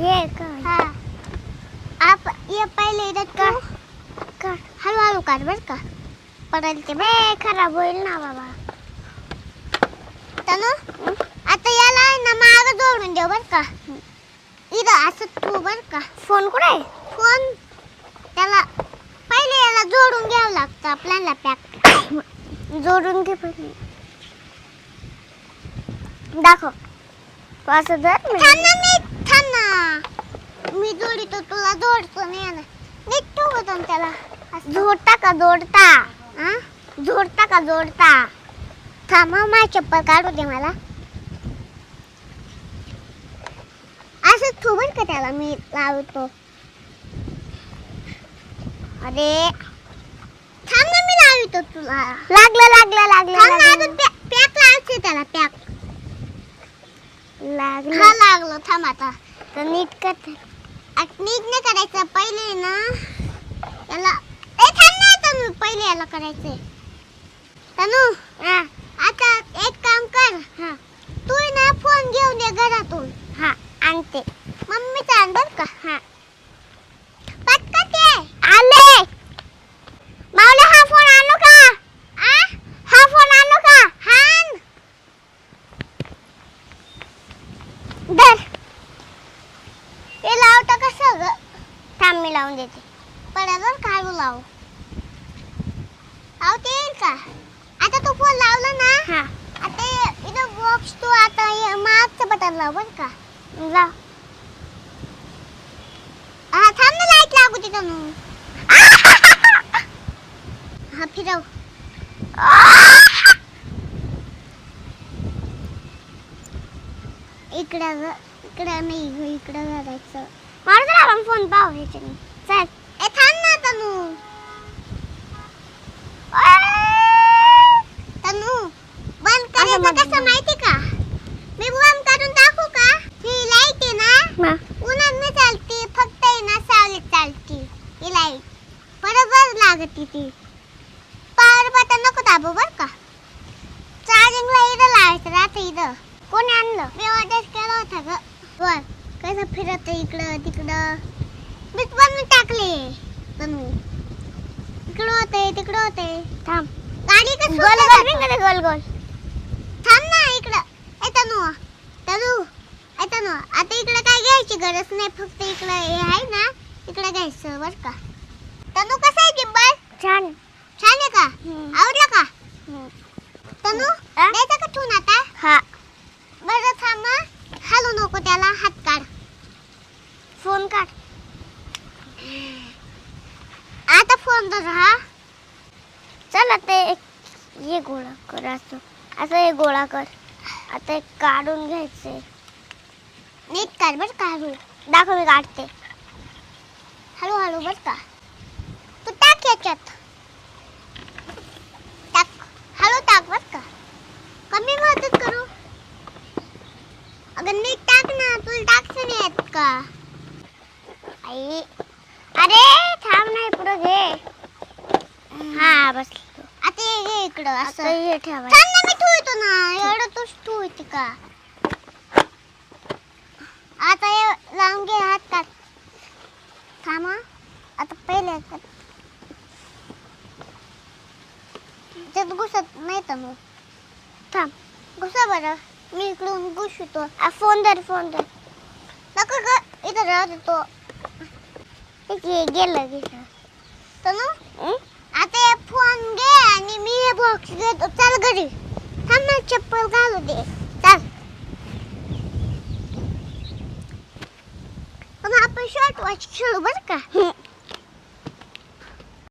ये कर. आप ये पहले इधर कर. कर. हलवा लो कर बर का पडेल ते मैं खराब होईल ना बाबा. तनु आता याला आहे ना माग जोडून देऊ बर का. इधर असं तू बर का. फोन करे फोन त्याला पहिले याला जोडून घ्यावं लागतं आपल्याला पॅक जोडून घे पहिले. दाखव. असं जर मी जोडितो तुला जोडतो नाही ना नीट त्याला. जोडता का जोडता? हा जोडता का जोडता? थांब माझी चप्पल काढू दे मला. असं ठेवून का त्याला मी लावतो. अरे. थांब ना मी लावितो तुला. लागलं लागलं लागलं अजून पॅक लावायचे त्याला पॅक. लागलं. लागलं. थांब आता. तर नीट कर नीट नाही करायचं पहिले ना याला ए थांब ना तनू पहिले याला करायचंय. तनू आता एक काम कर तू आहे ना फोन घेऊन ये घरातून. हा आणते. मम्मीचा अंदर का. हा पटकन ये आले माऊली हा फोन आणू का आ हा फोन आणू का हान धर हे लावता कसं ग थांब मी लावून देते. पडायला काढू लावू? लावते येईल का? आता तू फोन लावला ना हा. आता इथं बॉक्स तू आता हे मागचं बटन लाव बर का. लाव. हा थांब ना लाइट लागू तिथं मग. हा फिरव. इकडं इकडं नाही इकडं घालायचं मारू जरा आपण फोन पाहू ह्याच्याने चल ए थांब ना तनू तनू बंद करायचं कसं माहिती का मी बंद करून टाकू का ही लाइट आहे ना उन्हात नाही चालती फक्त आहे ना सावलीत चालती ही लाइट बरोबर लागती ती पॉवर बटन नको दाबू बर का चार्जिंगला इथं लावायचं राहतं इथं कोणी आणलं मी ऑर्डर केला होता ग बर कसं फिरत इकडं तिकडं? मी बनवून टाकले. बनवून इकडं होते तिकडं होते थांब. गाडी कसं गोल गोल गोल गोल. थांब ना इकडं. ए तनू. तनू. ए तनू आता इकडे काय घ्यायची गरज नाही फक्त इकडे हे आहे ना इकडे घ्यायचं बर का. तनू कसं आहे गिंबल छान. छान आहे का? आवडलं का? तनू द्यायचं का ठेवून आता हा बरं थांब हं. हालू नको त्याला हात काढ फोन काढ आता फोन धर हा. चल आता एक ये गोळा कर असं. असं हे गोळा कर. आता एक काढून घ्यायचे नीट काढ बर काढू दाखव मी काढते. हळू हळू बर का. तू टाक याच्यात. टाक. हळू टाक बर का. कमी मदत करू. अगं नीट टाक ना. तुला टाकचं नाही येत का? आई. अरे थांब नाही पुढं घे. हा बस आता हे इकडं असं. हे ठेवा. थांब ना मी ठेवतो ना. एवढं तूच ठेवते का? आता हे लावून घे हात काढ थांब. आता पहिले याच्यात त्याच्यात घुसत नाही तर मग. थांब. घुसा बरं. मी इकडून घुसतो. फोन धर फोन धर. नको ग इथं राहू दे तो. इथे गेलं गेलं आता हे? फोन घे आणि मी हे बॉक्स घेतो चल घरी थांब ना चप्पल घालू दे चल पण आपण शॉर्ट वॉच खेळू बरं का